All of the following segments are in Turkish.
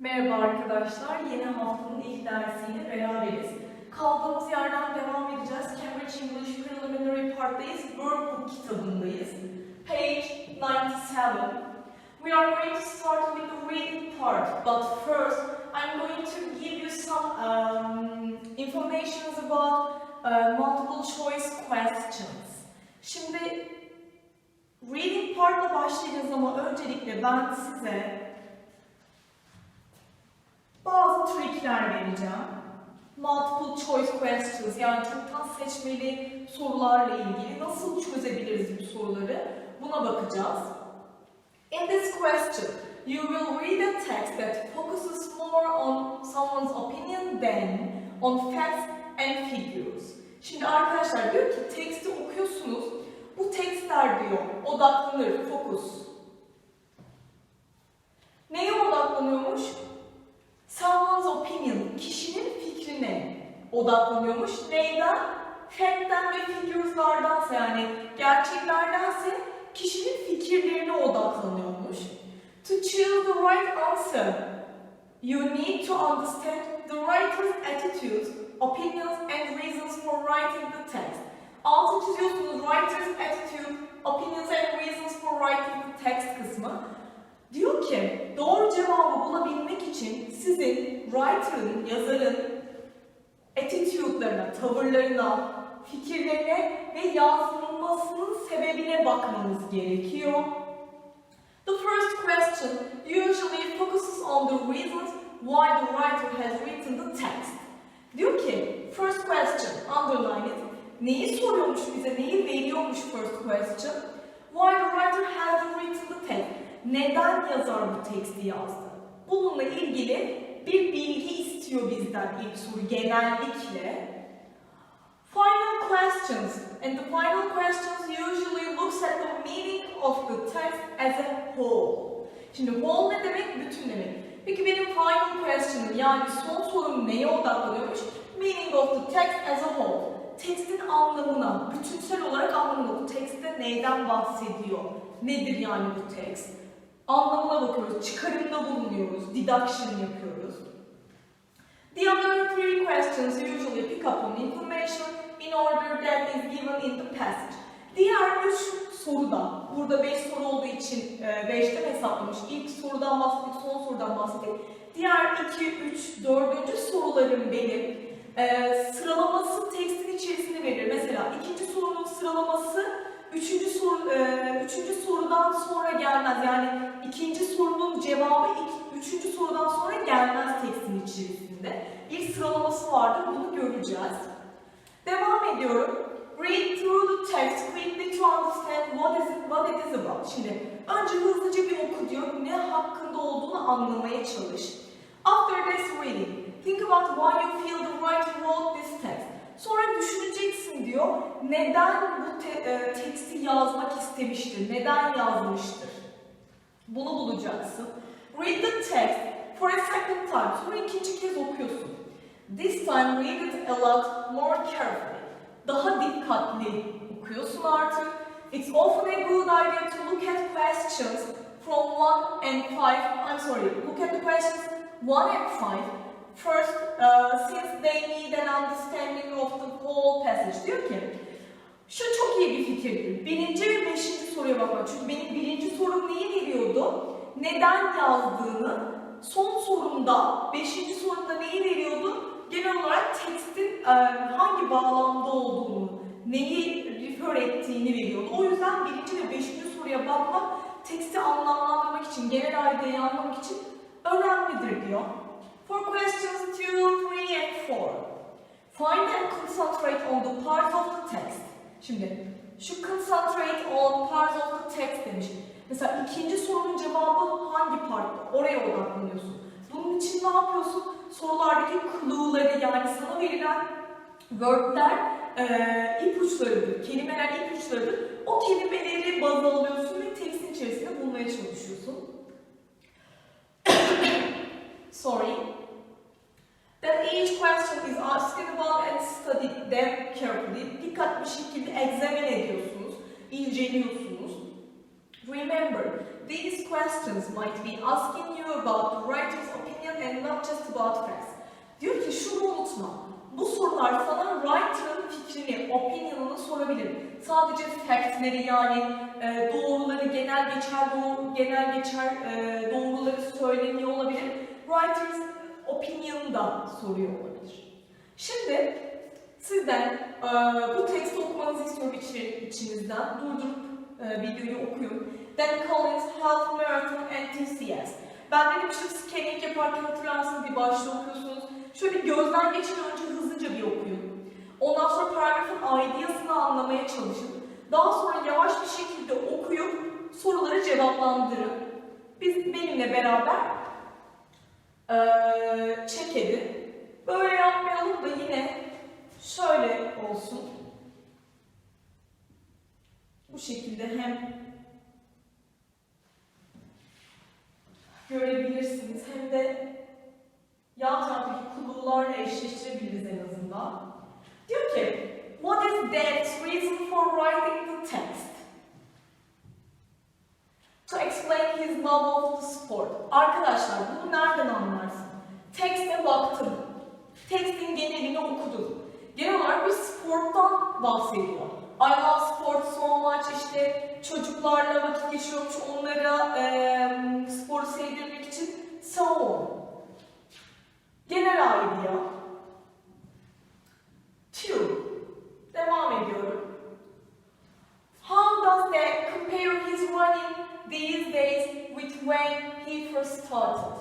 Merhaba arkadaşlar, yeni haftanın ilk dersiyle beraberiz. Kaldığımız yerden devam edeceğiz. Cambridge English Preliminary Part'tayız. Workbook kitabındayız. Page 97. We are going to start with the reading part, but first I'm going to give you some um, information about uh, multiple choice questions. Şimdi reading part'la başlayacağız ama öncelikle ben size bazı trikler vereceğim. Multiple choice questions yani çoktan seçmeli sorularla ilgili nasıl çözebiliriz bu soruları buna bakacağız. In this question, you will read a text that focuses more on someone's opinion than on facts and figures. Şimdi arkadaşlar diyor ki teksti okuyorsunuz. Bu tekstler diyor odaklanır, fokus. Neye odaklanıyormuş? Someone's opinion, kişinin fikrine odaklanıyormuş. Neyden? Fact'ten ve figures'lardansa yani gerçeklerdense kişinin fikirlerine odaklanıyormuş. To choose the right answer, you need to understand the writer's attitudes, opinions and reasons for writing the text. Altı çiziyorsunuz writer's attitude, opinions and reasons for writing the text kısmı. Diyor ki doğru cevabı bulabilmek için sizin writer'ın, yazarın attitude'larına, tavırlarına, fikirlerine ve yazılmasının sebebine bakmanız gerekiyor. The first question usually focuses on the reasons why the writer has written the text. Diyor ki, first question, underline it. Neyi soruyormuş bize, neyi veriyormuş first question? Why the writer has written the text? Neden yazar bu teksti yazdı? Bununla ilgili bir bilgi istiyor bizden ilk soru genellikle. Final questions. And the final questions usually looks at the meaning of the text as a whole. Şimdi whole ne demek? Bütün demek. Peki benim final question'ım yani son sorum neye odaklanıyormuş? Meaning of the text as a whole. Tekstin anlamına, bütünsel olarak anlamına. Bu tekste neyden bahsediyor? Nedir yani bu tekst? Anlamına bakıyoruz, çıkarımda bulunuyoruz, deduction yapıyoruz. The other three questions usually pick up on information in order that is given in the passage. Diğer üç soruda, burada beş soru olduğu için e, beşten hesaplamış. İlk sorudan bahsettik, son sorudan bahsettik. Diğer iki, üç, dördüncü soruların benim e, sıralaması tekstin içerisinde verir. Mesela ikinci sorunun sıralaması üçüncü soru, e, üçüncü sorudan sonra gelmez. Yani ikinci sorunun cevabı ilk, üçüncü sorudan sonra gelmez tekstin içerisinde. Bir sıralaması vardır, bunu göreceğiz. Devam ediyorum. Read through the text quickly to understand what is it, what it is about. Şimdi önce hızlıca bir oku diyor, ne hakkında olduğunu anlamaya çalış. After this reading, think about why you feel the writer wrote this text. Sonra düşüneceksin diyor, neden bu te- e, teksti yazmak istemiştir, neden yazmıştır. Bunu bulacaksın. Read the text for a second time. Sonra ikinci kez okuyorsun. This time read it a lot more carefully. Daha dikkatli okuyorsun artık. It's often a good idea to look at questions from 1 and 5. I'm sorry, look at the questions 1 and 5 first uh, since they need an understanding of the whole passage. Diyor ki, şu çok iyi bir fikirdir. Birinci ve beşinci soruya bakmak. Çünkü benim birinci sorum neyi veriyordu? Neden yazdığını. Son sorumda, beşinci sorumda neyi veriyordu? Genel olarak tekstin e, hangi bağlamda olduğunu, neyi refer ettiğini veriyordu. O yüzden birinci ve beşinci soruya bakmak, teksti anlamlandırmak için, genel ideyi anlamak için önemlidir diyor. For questions 2, 3 and 4, find and concentrate on the parts of the text. Şimdi şu concentrate on parts of the text demiş. Mesela ikinci sorunun cevabı hangi partta? Oraya odaklanıyorsun. Bunun için ne yapıyorsun? Sorulardaki clue'ları yani sana verilen word'ler e, ipuçlarıdır, kelimeler ipuçlarıdır. O kelimeleri baz alıyorsun ve tekstin içerisinde bulmaya çalışıyorsun. Sorry. That each question is asking about and study them carefully. Dikkatli şekilde examine ediyorsunuz, inceliyorsunuz. Remember, these questions might be asking you about the writer's opinion and not just about facts. Diyor ki şunu unutma. Bu sorular sana writer'ın fikrini, opinion'ını sorabilir. Sadece fact'leri yani e, doğruları, genel geçer doğru, genel geçer e, doğruları söyleniyor olabilir. Writer's opinion'ı da soruyor olabilir. Şimdi sizden e, bu teksti okumanızı istiyorum içinizden. Durdurup e, videoyu okuyun. Dan Collins Half Marathon Enthusiast. Ben demiştim scanning yaparken hatırlarsınız bir başta okuyorsunuz. Şöyle bir gözden geçin önce hızlıca bir okuyun. Ondan sonra paragrafın ideasını anlamaya çalışın. Daha sonra yavaş bir şekilde okuyup soruları cevaplandırın. Biz benimle beraber check edin. Böyle yapmayalım da yine şöyle olsun. Şekilde hem görebilirsiniz hem de yan taraftaki kullularla eşleştirebiliriz en azından. Diyor ki, what is Dad's reason for writing the text? To explain his love of the sport. Arkadaşlar bunu nereden anlarsın? Tekste baktım. Tekstin genelini okudum. Genel olarak bir sporttan bahsediyor. I love sport so much işte çocuklarla vakit geçiriyormuş onlara eee sporu sevdirmek için so on. Genel idea. Two. Devam ediyorum. How does that compare his running these days with when he first started?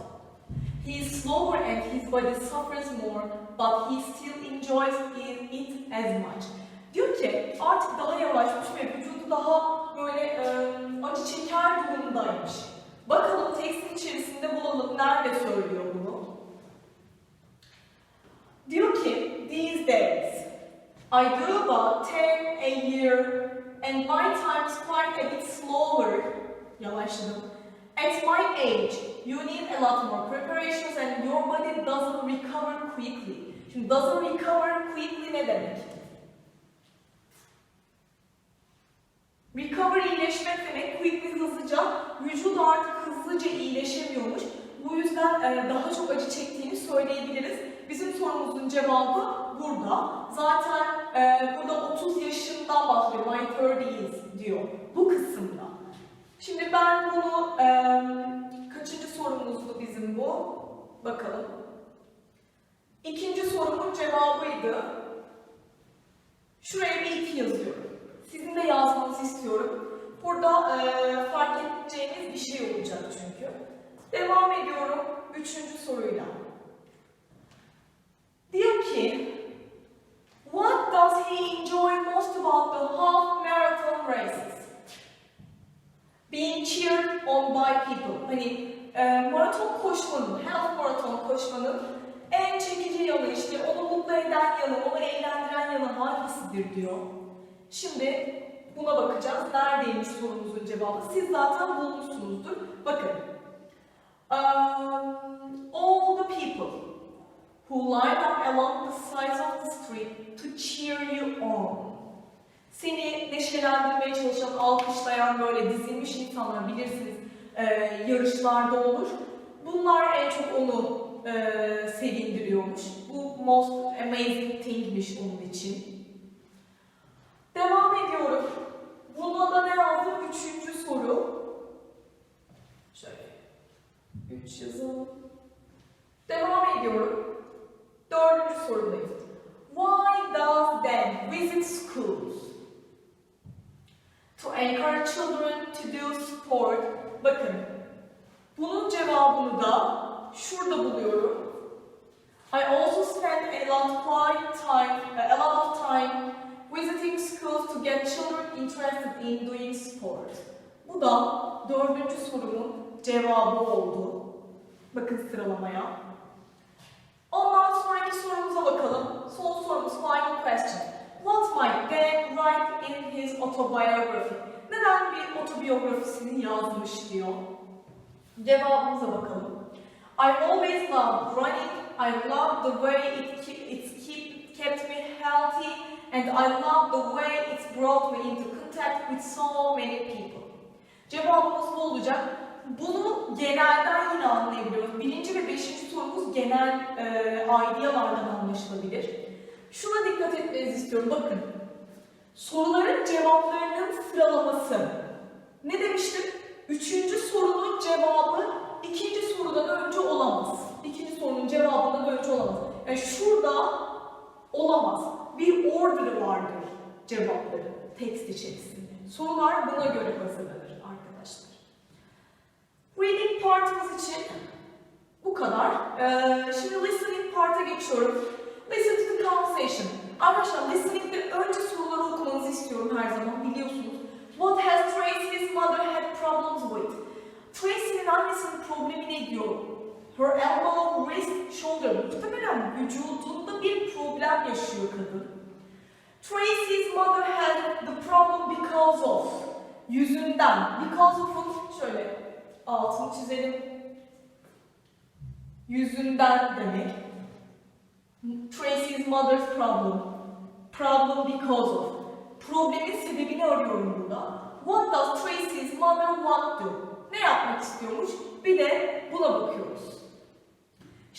He is slower and his body suffers more, but he still enjoys it as much. Diyor ki artık daha yavaşmış ve vücudu daha böyle e, acı çeker durumdaymış. Bakalım tekstin içerisinde bulalım nerede söylüyor bunu. Diyor ki these days I do about 10 a year and my time is quite a bit slower. Yavaşladım. At my age, you need a lot more preparations and your body doesn't recover quickly. Şimdi doesn't recover quickly ne demek? Recover iyileşmek demek, quickly hızlıca, vücut artık hızlıca iyileşemiyormuş. Bu yüzden e, daha çok acı çektiğini söyleyebiliriz. Bizim sorumuzun cevabı burada. Zaten e, burada 30 yaşından bahsediyor, my 30s diyor bu kısımda. Şimdi ben bunu, e, kaçıncı sorumuzdu bizim bu? Bakalım. İkinci sorumun cevabıydı. Şuraya bir iki yazıyorum. Sizin de yazmanızı istiyorum. Burada e, fark edeceğiniz bir şey olacak çünkü. Devam ediyorum üçüncü soruyla. Diyor ki, What does he enjoy most about the half marathon races? Being cheered on by people. Hani e, maraton koşmanın, half maraton koşmanın en çekici yanı işte onu mutlu eden yanı, onu eğlendiren yanı hangisidir diyor. Şimdi buna bakacağız. Neredeymiş sorumuzun cevabı? Siz zaten bulmuşsunuzdur. Bakın. Um, all the people who line up along the sides of the street to cheer you on. Seni neşelendirmeye çalışan, alkışlayan böyle dizilmiş insanlar bilirsiniz e, yarışlarda olur. Bunlar en çok onu e, sevindiriyormuş. Bu most amazing thing'miş onun için. Devam ediyorum. Buna da ne yazdım? Üçüncü soru. Şöyle. Üç yazalım. Devam ediyorum. Dördüncü sorudayız. Why does Dan visit schools? To encourage children to do sport. Bakın. Bunun cevabını da şurada buluyorum. I also spend a lot quite time, a lot of time visiting schools to get children interested in doing sport. Bu da dördüncü sorumun cevabı oldu. Bakın sıralamaya. Ondan sonraki sorumuza bakalım. Son sorumuz final question. What might Dan write in his autobiography? Neden bir otobiyografisini yazmış diyor. Cevabımıza bakalım. I always loved running. I loved the way it, it keep, kept me healthy and I loved the way it brought me into contact with so many people. Cevabımız bu olacak. Bunu genelden yine anlayabiliyoruz. Birinci ve beşinci sorumuz genel e, idealardan anlaşılabilir. Şuna dikkat etmenizi istiyorum. Bakın. Soruların cevaplarının sıralaması. Ne demiştim? Üçüncü sorunun cevabı ikinci sorudan önce olamaz. İkinci sorunun cevabından önce olamaz. Yani şurada olamaz. Bir order vardır cevapları tekst içerisinde. Sorular buna göre hazırlanır arkadaşlar. Reading partımız için bu kadar. Ee, şimdi listening part'a geçiyorum. Listen to the conversation. Arkadaşlar listening'de önce soruları okumanızı istiyorum her zaman biliyorsunuz. What has Tracy's mother had problems with? Tracy'nin annesinin problemi ne diyor? Her elbow, wrist, shoulder. Muhtemelen vücudunda bir problem yaşıyor kadın. Tracy's mother had the problem because of. Yüzünden. Because of'un şöyle altını çizelim. Yüzünden demek. Tracy's mother's problem. Problem because of. Problemin sebebini arıyorum burada. What does Tracy's mother want to? Ne yapmak istiyormuş? Bir de buna bakıyoruz.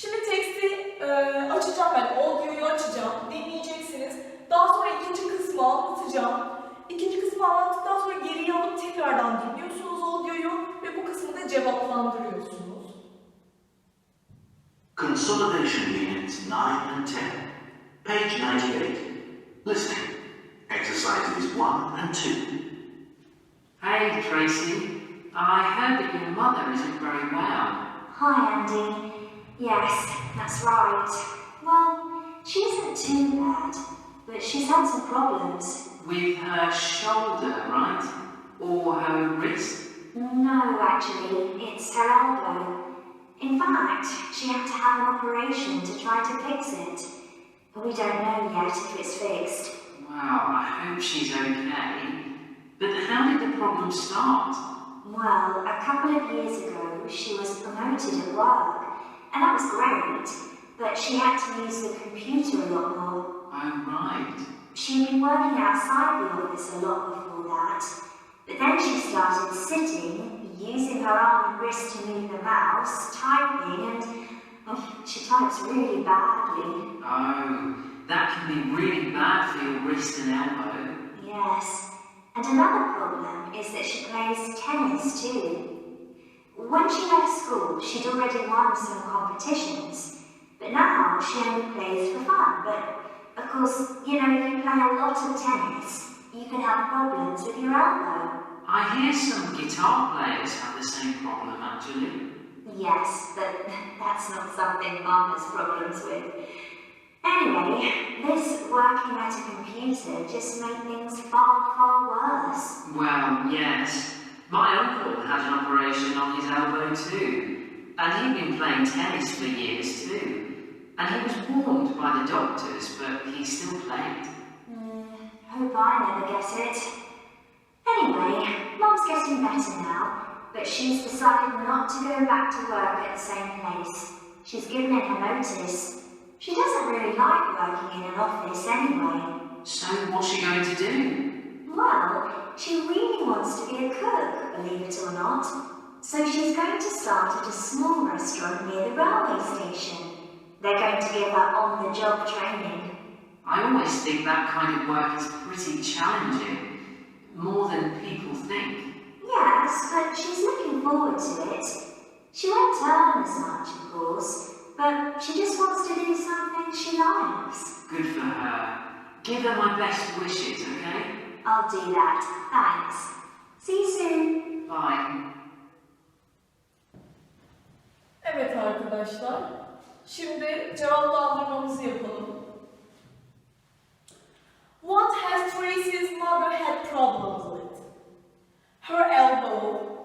Şimdi teksti e, açacağım ben. Audio'yu açacağım. Dinleyeceksiniz. Daha sonra ikinci kısmı anlatacağım. İkinci kısmı anlattıktan sonra geriye alıp tekrardan dinliyorsunuz audio'yu ve bu kısmı da cevaplandırıyorsunuz. Consolidation Units 9 and 10. Page 98. Listening. Exercises 1 and 2. Hey, Tracy. I heard that your mother isn't very well. Hi, Andy. Yes, that's right. Well, she isn't too bad, but she's had some problems. With her shoulder, right? Or her wrist? No, actually, it's her elbow. In fact, she had to have an operation to try to fix it. But we don't know yet if it's fixed. Wow, I hope she's okay. But how did the problem start? Well, a couple of years ago, she was promoted at work, and that was great. But she had to use the computer a lot more. Oh, right. She'd been working outside the office a lot before that, but then she started sitting, using her arm and wrist to move the mouse, typing, and oh, she types really badly. Oh, that can be really bad for your wrist and elbow. Yes, and another problem is that she plays tennis too. When she left school, she'd already won some competitions, but now she only plays for fun. But of course, you know, if you play a lot of tennis, you can have problems with your elbow. I hear some guitar players have the same problem, actually. Yes, but that's not something Mum has problems with. Anyway, this working at a computer just made things far, far worse. Well, yes. My uncle had an operation on his elbow too. And he'd been playing tennis for years too. And he was warned by the doctors, but he still played. Hmm, hope I never get it. Anyway, Mum's getting better now, but she's decided not to go back to work at the same place. She's given in her notice. She doesn't really like working in an office anyway. So what's she going to do? Well, she really wants to be a cook, believe it or not. So she's going to start at a small restaurant near the railway station. They're going to give her on-the-job training. I always think that kind of work is pretty challenging. More than people think. Yes, but she's looking forward to it. She won't earn as much, of course, but she just wants to do something she likes. Good for her. Give her my best wishes, okay? I'll do that. Thanks. See you soon. Bye. Evet arkadaşlar. Şimdi cevaplandırmamızı yapalım. What has Tracy's mother had problems with? Her elbow.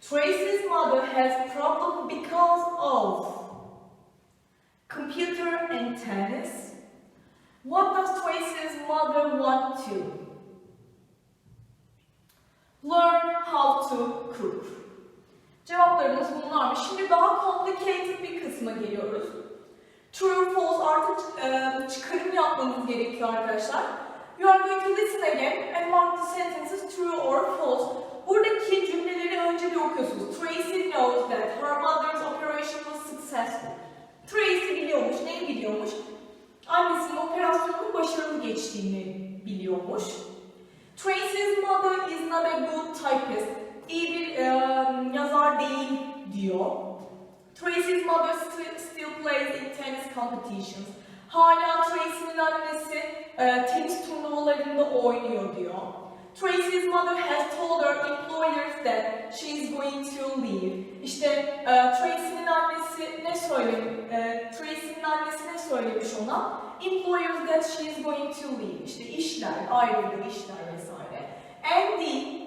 Tracy's mother has problem because of computer and tennis. What does Tracy's mother want to? Learn how to cook. Cevaplarımız bunlarmış. Şimdi daha complicated bir kısma geliyoruz. True, false artık e, çıkarım yapmanız gerekiyor arkadaşlar. You are going to listen again and mark the sentences true or false. Buradaki cümleleri önce bir okuyorsunuz. Tracy knows that her mother's operation was successful. Tracy biliyormuş, neyi biliyormuş? Annesinin operasyonun başarılı geçtiğini biliyormuş. Tracy's mother is not a good typist. İyi bir e, yazar değil diyor. Tracy's mother still, still plays in tennis competitions. Hala Tracy'nin annesi e, tenis turnuvalarında oynuyor diyor. Tracy's mother has told her employers that she is going to leave. İşte e, Tracy'nin annesi ne söylemiş? E, Tracy'nin annesi ne söylemiş ona? Employers that she is going to leave. İşte işler, ayrıldığı işler vesaire. And the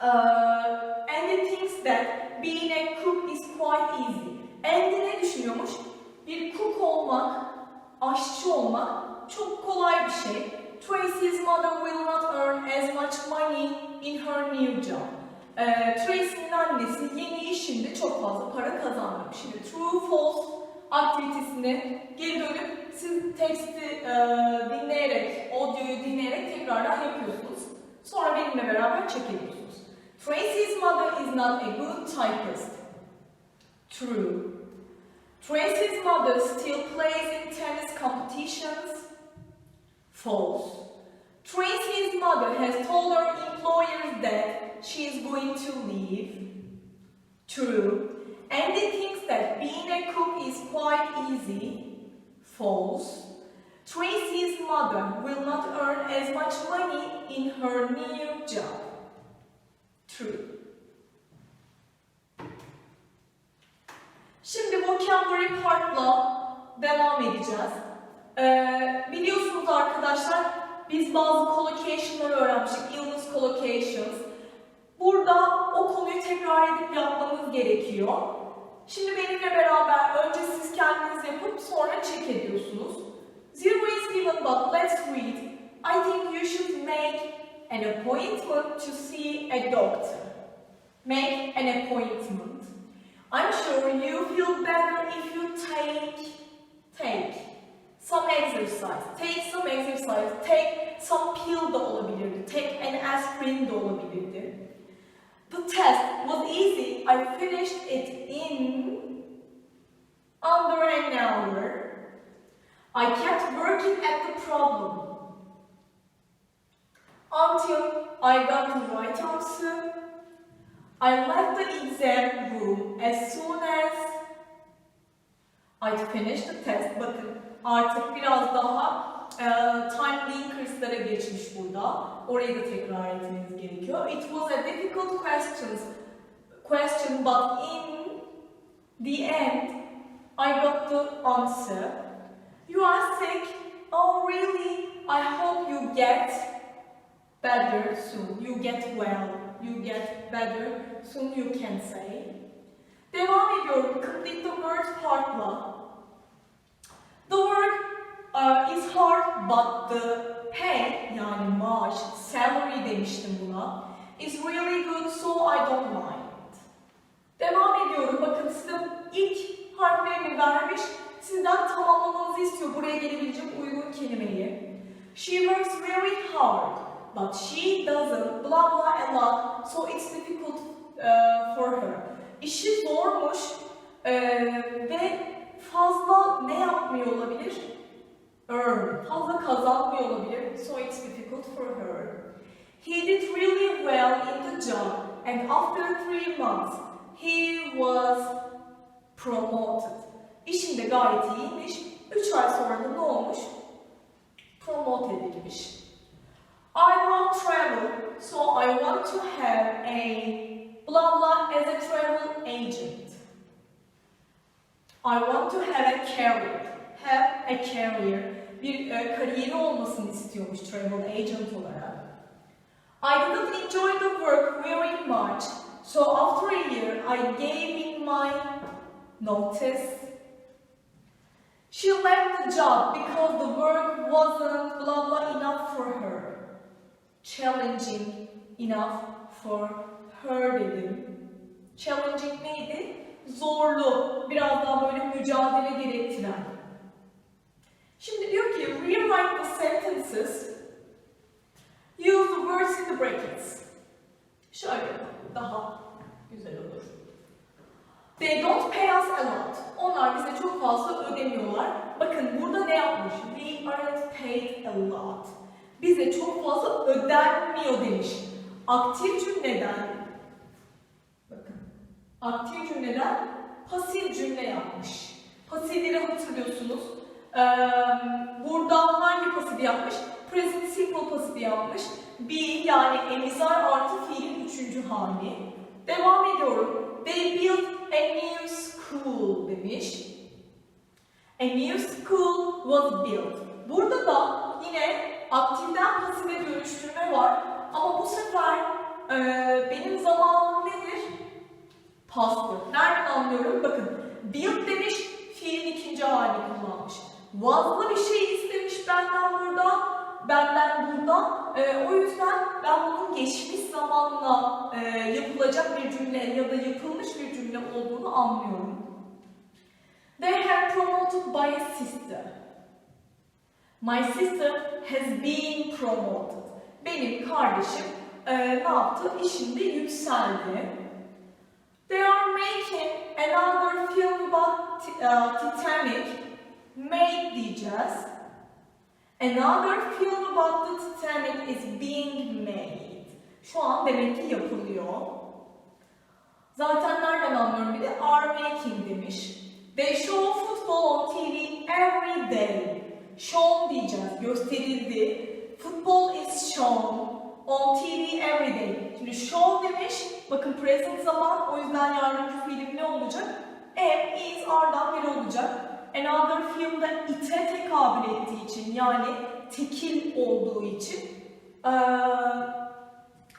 uh, and thinks that being a cook is quite easy. Andy ne düşünüyormuş? Bir cook olmak, aşçı olmak çok kolay bir şey. Tracy's mother will not earn as much money in her new job. Ee, Tracy'nin annesi yeni işinde çok fazla para kazanmıyor. Şimdi true false aktivitesine geri dönüp siz teksti e, dinleyerek, audioyu dinleyerek tekrardan yapıyorsunuz. Sonra benimle beraber çekebiliyorsunuz. Tracy's mother is not a good typist. True. Tracy's mother still plays in tennis competitions. False. Tracy's mother has told her employers that she is going to leave. True. Andy thinks that being a cook is quite easy. False. Tracy's mother will not earn as much money in her new job. True. Şimdi vocabulary part'la devam edeceğiz. Ee, biliyorsunuz arkadaşlar biz bazı collocation'ları öğrenmiştik. Illness collocations. Burada o konuyu tekrar edip yapmanız gerekiyor. Şimdi benimle beraber önce siz kendiniz yapıp sonra check ediyorsunuz. Is given but let's read. I think you should make an appointment to see a doctor. Make an appointment. I'm sure you feel better if you take take some exercise. Take some exercise. Take some pill da olabilirdi. Take an aspirin de olabilirdi. The test was easy. I finished it in I kept working at the problem until I got the right answer. I left the exam room as soon as I finished the test. Bakın artık biraz daha e, time linkers'lara geçmiş burada. Orayı da tekrar etmeniz gerekiyor. It was a difficult question, question but in the end I got the answer. You are sick? Oh really? I hope you get better soon. You get well. You get better soon you can say. Devam ediyorum. Complete the word part'la. The word uh, is hard but the pay yani maaş, salary demiştim buna. is really good so I don't mind. Sizden tamamlamanızı istiyor buraya gelebilecek uygun kelimeyi. She works very hard but she doesn't blah blah a lot so it's difficult uh, for her. İşi zormuş e, ve fazla ne yapmıyor olabilir? Earn. Fazla kazanmıyor olabilir. So it's difficult for her. He did really well in the job and after three months he was promoted. İşinde gayet iyiymiş. Üç ay sonra da ne olmuş? Promote edilmiş. I love travel, so I want to have a blah blah as a travel agent. I want to have a career. Have a career. Bir e, kariyeri olmasını istiyormuş travel agent olarak. I didn't enjoy the work very much, so after a year I gave in my notice. She left the job because the work wasn't blah blah enough for her. Challenging enough for her dedim. Challenging neydi? Zorlu, biraz daha böyle mücadele gerektiren. Şimdi diyor ki rewrite the sentences Use the words in the brackets. Şöyle daha güzel olur. They don't pay us a lot. Onlar bize çok fazla ödemiyorlar. Bakın burada ne yapmış? paid a lot. Bize çok fazla ödenmiyor demiş. Aktif cümleden bakın aktif cümleden pasif cümle yapmış. Pasifleri hatırlıyorsunuz. Ee, burada hangi pasifi yapmış? Present simple pasifi yapmış. Be yani emizar artı fiilin üçüncü hali. Devam ediyorum. They built a new school demiş. A new school was built. Burada da yine aktiften pasife dönüştürme var. Ama bu sefer e, benim zamanım nedir? Past'tır. Nereden anlıyorum? Bakın build demiş, fiilin ikinci halini kullanmış. Was'lı bir şey istemiş benden burada, benden burada. E, o yüzden ben bunun geçmiş zamanla e, yapılacak bir cümle ya da yapılmış bir cümle olduğunu anlıyorum. They have promoted by a sister. My sister has been promoted. Benim kardeşim e, ne yaptı? İşinde yükseldi. They are making another film about uh, Titanic. Made diyeceğiz. Another film about the Titanic is being made. Şu an demek ki yapılıyor. Zaten nereden anlıyorum bir de are making demiş. They show football on TV every day. Shown diyeceğiz, gösterildi. Football is shown on TV every day. Şimdi show demiş, bakın present zaman, o yüzden yardımcı fiilim ne olacak? Am, is, are'dan biri olacak. Another film'da ite tekabül ettiği için, yani tekil olduğu için eee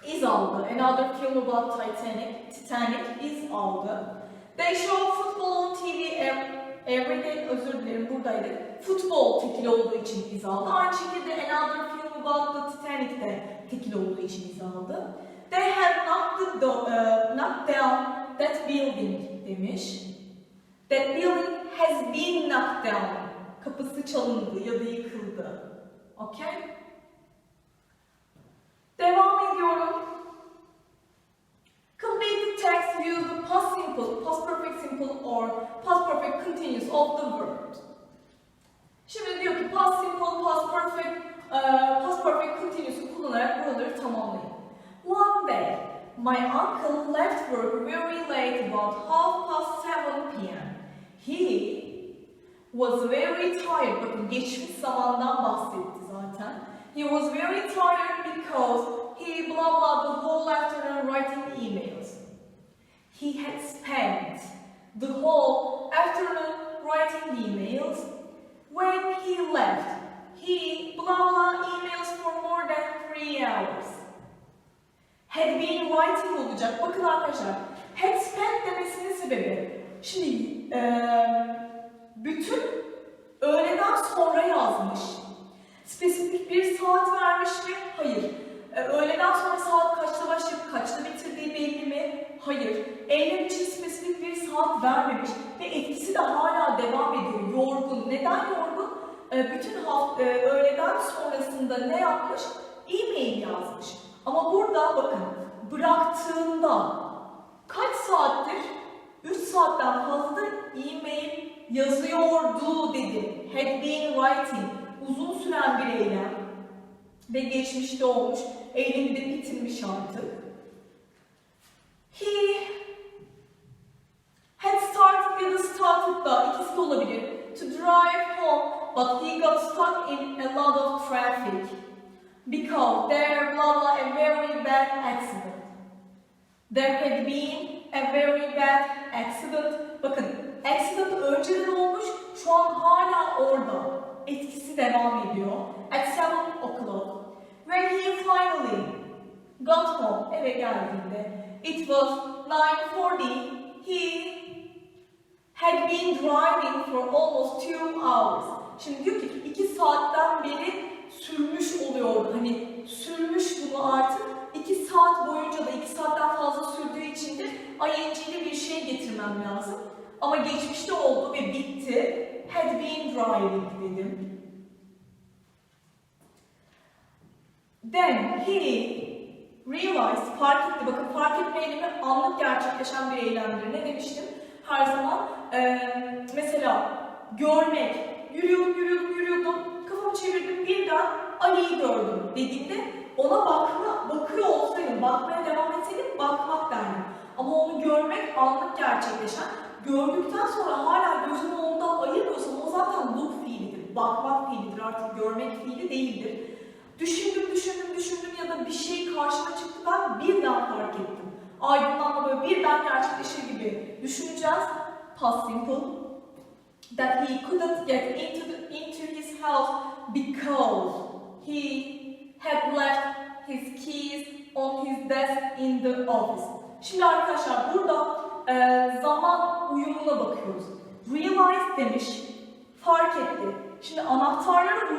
is aldı. Another film about Titanic, Titanic is aldı. They show football on TV ev- every day, özür dilerim buradaydı. Football tekil olduğu için is aldı. Aynı şekilde another film about the Titanic de tekil olduğu için is aldı. They have knocked, the do- uh, knocked down that building demiş. That building has been knocked down. Kapısı çalındı ya da yıkıldı. Okay? Devam ediyorum. Complete the text use the past simple, past perfect simple or past perfect continuous of the verb. Şimdi diyor ki past simple, past perfect, uh, past perfect continuous'u kullanarak buraları tamamlayın. One day, my uncle left work very late about half past 7 p.m. He was very tired. Bakın geçmiş zamandan bahsetti zaten. He was very tired because he blah blah the whole afternoon writing emails. He had spent the whole afternoon writing emails. When he left, he blah blah emails for more than three hours. Had been writing olacak. Bakın arkadaşlar, had spent demesinin sebebi. Şimdi eee, bütün öğleden sonra yazmış. Spesifik bir saat vermiş mi? Hayır. Ee, öğleden sonra saat kaçta başlayıp kaçta bitirdiği belli mi? Hayır. Eylem için spesifik bir saat vermemiş ve etkisi de hala devam ediyor. Yorgun. Neden yorgun? Ee, bütün hafta, öğleden sonrasında ne yapmış? E-mail yazmış. Ama burada bakın bıraktığında kaç saattir? 3 saatten fazla e-mail yazıyordu dedi. Had been writing. Uzun süren bir eylem. Ve geçmişte olmuş. Eylemi de bitirmiş artık. He had started ya da started da ikisi de olabilir. To drive home but he got stuck in a lot of traffic. Because there blah a very bad accident. There had been a very bad accident. Bakın accident önceden olmuş, şu an hala orada. Etkisi devam ediyor. At 7 o'clock. When he finally got home, eve geldiğinde, it was 9.40, he had been driving for almost two hours. Şimdi diyor ki iki saatten beri sürmüş oluyor. Hani sürmüş bunu artık. iki saat boyunca da iki saatten fazla sürdüğü için de ing'li bir şey getirmem lazım. Ama geçmişte oldu ve bitti. Had been driving dedim. Then he realized, fark etti. Bakın fark etme eylemi anlık gerçekleşen bir eylemdir. Ne demiştim? Her zaman eee, mesela görmek, yürüyordum, yürüyordum, yürüyordum. Kafa kafamı çevirdim birden Ali'yi gördüm dediğimde ona bakma, bakıyor olsaydım, bakmaya devam etseydim bakmak derdim. Ama onu görmek anlık gerçekleşen, gördükten sonra hala gözümü ondan ayırmıyorsam o zaten look fiilidir, bakmak fiilidir artık görmek fiili değildir. Düşündüm, düşündüm, düşündüm ya da bir şey karşıma çıktı ben birden fark ettim. Aydınlanma böyle birden gerçekleşir gibi düşüneceğiz. Past simple. That he couldn't get into, the, into his house because he had left his keys on his desk in the office. Şimdi arkadaşlar burada e, zaman uyumuna bakıyoruz. Realize demiş, fark etti. Şimdi anahtarları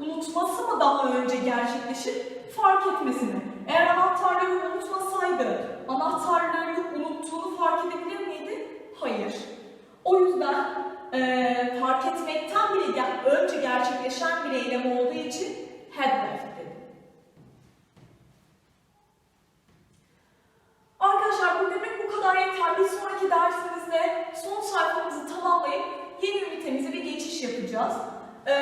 unutması mı daha önce gerçekleşir, fark etmesi mi? Eğer anahtarları unutmasaydı, anahtarları unuttuğunu fark edebilir miydi? Hayır. O yüzden eee, fark etmekten bile önce gerçekleşen bir eylem olduğu için had left dedim. Arkadaşlar bugünlük bu kadar yeter. Bir sonraki dersimizde son sayfamızı tamamlayıp yeni ünitemize bir geçiş yapacağız. Ee,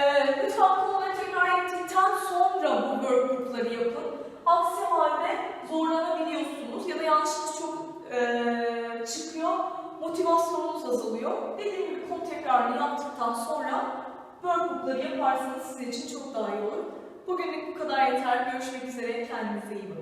lütfen konuları tekrar ettikten sonra bu workbookları yapın. Aksi halde zorlanabiliyorsunuz ya da yanlışınız çok ee, çıkıyor, motivasyonunuz azalıyor. Dediğim gibi konu tekrarını yaptıktan sonra workbookları yaparsanız sizin için çok daha iyi olur. Bugünlük bu kadar yeter. Görüşmek üzere. Kendinize iyi bakın.